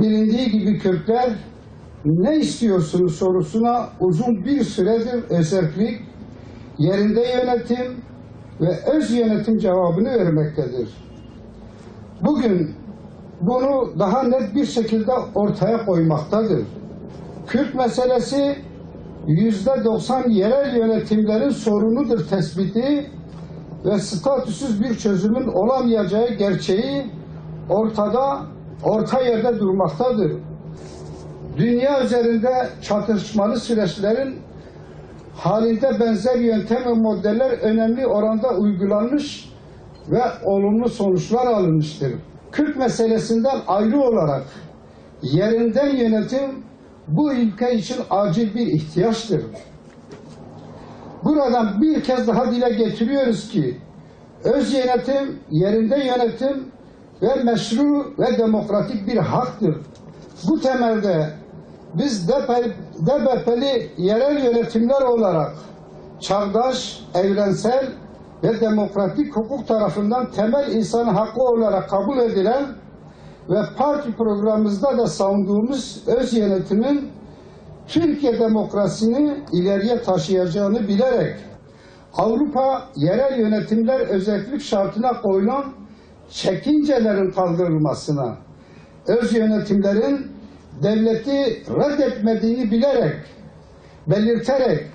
Bilindiği gibi Kürtler ne istiyorsunuz sorusuna uzun bir süredir özellik, yerinde yönetim ve öz yönetim cevabını vermektedir. Bugün bunu daha net bir şekilde ortaya koymaktadır. Kürt meselesi yüzde 90 yerel yönetimlerin sorunudur tespiti ve statüsüz bir çözümün olamayacağı gerçeği ortada, orta yerde durmaktadır. Dünya üzerinde çatışmalı süreçlerin halinde benzer yöntem ve modeller önemli oranda uygulanmış ve olumlu sonuçlar alınmıştır. Kürt meselesinden ayrı olarak yerinden yönetim bu ülke için acil bir ihtiyaçtır. Buradan bir kez daha dile getiriyoruz ki öz yönetim, yerinde yönetim ve meşru ve demokratik bir haktır. Bu temelde biz DBP'li yerel yönetimler olarak çağdaş, evrensel ve demokratik hukuk tarafından temel insan hakkı olarak kabul edilen ve parti programımızda da savunduğumuz öz yönetimin Türkiye demokrasini ileriye taşıyacağını bilerek Avrupa yerel yönetimler özellik şartına koyulan çekincelerin kaldırılmasına, öz yönetimlerin devleti reddetmediğini bilerek, belirterek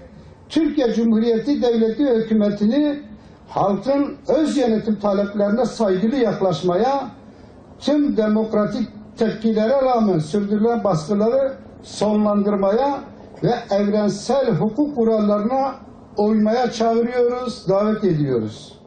Türkiye Cumhuriyeti Devleti hükümetini halkın öz yönetim taleplerine saygılı yaklaşmaya, tüm demokratik tepkilere rağmen sürdürülen baskıları sonlandırmaya ve evrensel hukuk kurallarına uymaya çağırıyoruz, davet ediyoruz.